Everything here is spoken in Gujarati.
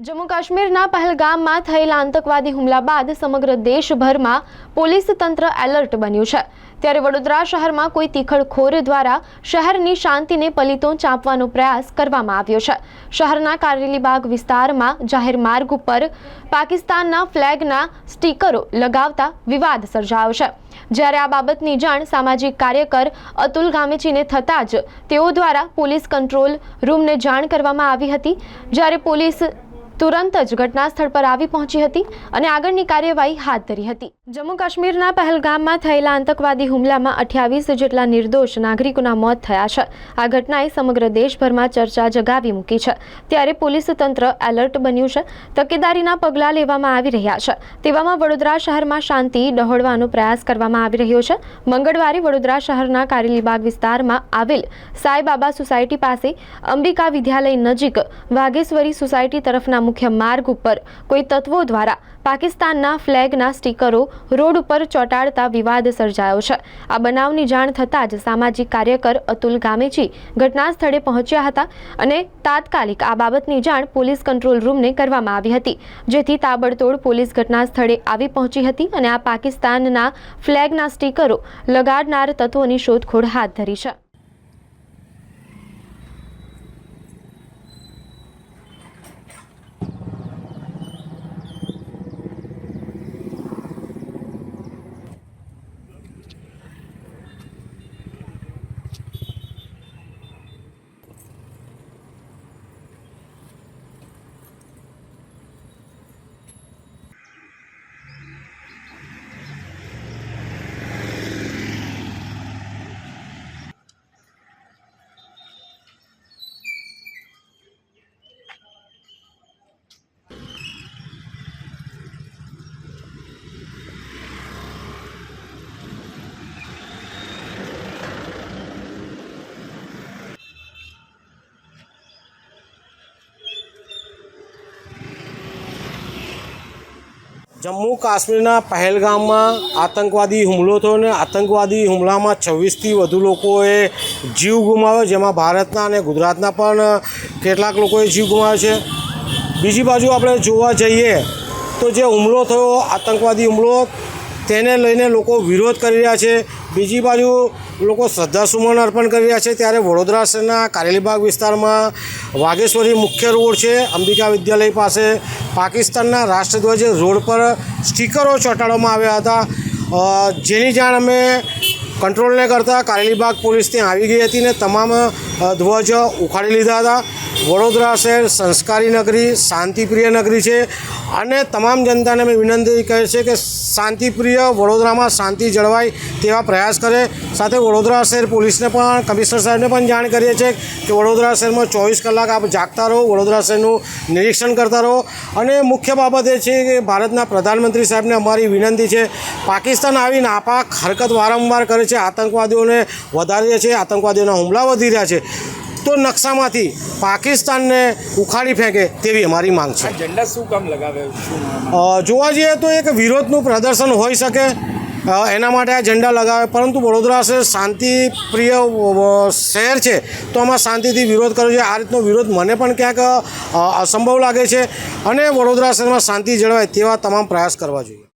જમ્મુ કાશ્મીરના પહેલગામમાં થયેલા આતંકવાદી હુમલા બાદ સમગ્ર દેશભરમાં પોલીસ તંત્ર એલર્ટ બન્યું છે. ત્યારે વડોદરા શહેરમાં કોઈ તીખડખોર દ્વારા શહેરની શાંતિને પલિતો ચાંપવાનો પ્રયાસ કરવામાં આવ્યો છે. શહેરના કારેલીબાગ વિસ્તારમાં જાહેર માર્ગ ઉપર પાકિસ્તાનના ફ્લેગના સ્ટીકરો લગાવતા વિવાદ સર્જાયો છે. જ્યારે આ બાબતની જાણ સામાજિક કાર્યકર અતુલ ગામેચીને થતાં જ તેઓ દ્વારા પોલીસ કંટ્રોલ રૂમને જાણ કરવામાં આવી હતી. જ્યારે પોલીસ તુરંત જ ઘટના સ્થળ પર આવી પહોંચી હતી અને આગળની કાર્યવાહી હાથ ધરી હતી. જમ્મુ કાશ્મીરના પહેલગામમાં થયેલા આતંકવાદી હુમલામાં અઠ્યાવીસ જેટલા નિર્દોષ નાગરિકોના મોત થયા છે. આ ઘટનાએ સમગ્ર દેશભરમાં ચર્ચા જગાવી મૂકી છે. ત્યારે પોલીસ તંત્ર એલર્ટ બન્યું છે. તકેદારીના પગલાં લેવામાં આવી રહ્યા છે. તેવામાં વડોદરા શહેરમાં શાંતિ ડહોળવાનો પ્રયાસ કરવામાં આવી રહ્યો છે. મંગળવારે વડોદરા શહેરના કારેલીબાગ વિસ્તારમાં આવેલ સાંઈબાબા સોસાયટી પાસે અંબિકા વિદ્યાલય નજીક વાઘેશ્વરી સોસાયટી તરફના મુખ્ય માર્ગ ઉપર કોઈ તત્વો દ્વારા પાકિસ્તાનના ફ્લેગના સ્ટીકરો રોડ ઉપર ચોંટાડતા વિવાદ સર્જાયો છે. આ બનાવની જાણ થતાં જ સામાજિક કાર્યકર અતુલ ગામેજી ઘટના સ્થળે પહોંચ્યા હતા અને તાત્કાલિક આ બાબતની જાણ પોલીસ કંટ્રોલ રૂમને કરવામાં આવી હતી, જેથી તાબડતોડ પોલીસ ઘટના સ્થળે આવી પહોંચી હતી અને આ પાકિસ્તાનના ફ્લેગના સ્ટીકરો લગાડનાર તત્વોની શોધખોળ હાથ ધરી છે. જમ્મુ કાશ્મીરના પહેલગામમાં આતંકવાદી હુમલો થયો ને આતંકવાદી હુમલામાં છવ્વીસથી વધુ લોકોએ જીવ ગુમાવ્યો, જેમાં ભારતના અને ગુજરાતના પણ કેટલાક લોકોએ જીવ ગુમાવ્યો છે. બીજી બાજુ આપણે જોવા જઈએ તો જે હુમલો થયો, આતંકવાદી હુમલો, તેને લઈને લોકો વિરોધ કરી રહ્યા છે. બીજી બાજુ લોકો શ્રદ્ધાસુમન અર્પણ કરી રહ્યા છે. ત્યારે વડોદરા શહેરના કારેલીબાગ વિસ્તારમાં વાઘેશ્વરી મુખ્ય રોડ છે. અંબિકા વિદ્યાલય પાસે પાકિસ્તાનના રાષ્ટ્રધ્વજ રોડ પર સ્ટીકરો ચોંટાડવામાં આવ્યા હતા. જેની જાણ અમે કંટ્રોલને કરતાં કારેલીબાગ પોલીસ ત્યાં આવી ગઈ હતી ને તમામ ધ્વજ ઉખાડી લીધા હતા. વડોદરા શહેર સંસ્કારી નગરી, શાંતિપ્રિય નગરી છે અને તમામ જનતાને અમે વિનંતી કહે છે કે શાંતિપ્રિય વડોદરામાં શાંતિ જળવાય તેવા પ્રયાસ કરે. સાથે વડોદરા શહેર પોલીસને પણ કમિશનર સાહેબને પણ જાણ કરીએ છીએ કે વડોદરા શહેરમાં ચોવીસ કલાક આપ જાગતા રહો વડોદરા શહેરનું નિરીક્ષણ કરતા રહો. અને મુખ્ય બાબત એ છે કે ભારતના પ્રધાનમંત્રી સાહેબને અમારી વિનંતી છે પાકિસ્તાન આવી નાપાક હરકત વારંવાર કરે છે આતંકવાદીઓને વધારે છે આતંકવાદીઓના હુમલા વધી રહ્યા છે. તો નકશામાંથી પાકિસ્તાનને ઉખાડી ફેંકે તેવી અમારી માંગ છે. ઝંડા શું કામ લગાવે જોવા જઈએ તો એક વિરોધનું પ્રદર્શન હોઈ શકે એના માટે આ ઝંડા લગાવે, પરંતુ વડોદરા શહેર શાંતિપ્રિય શહેર છે, તો આમાં શાંતિથી વિરોધ કરવો જોઈએ. આ રીતનો વિરોધ મને પણ ક્યાંક અસંભવ લાગે છે અને વડોદરા શહેરમાં શાંતિ જળવાય તેવા તમામ પ્રયાસ કરવા જોઈએ.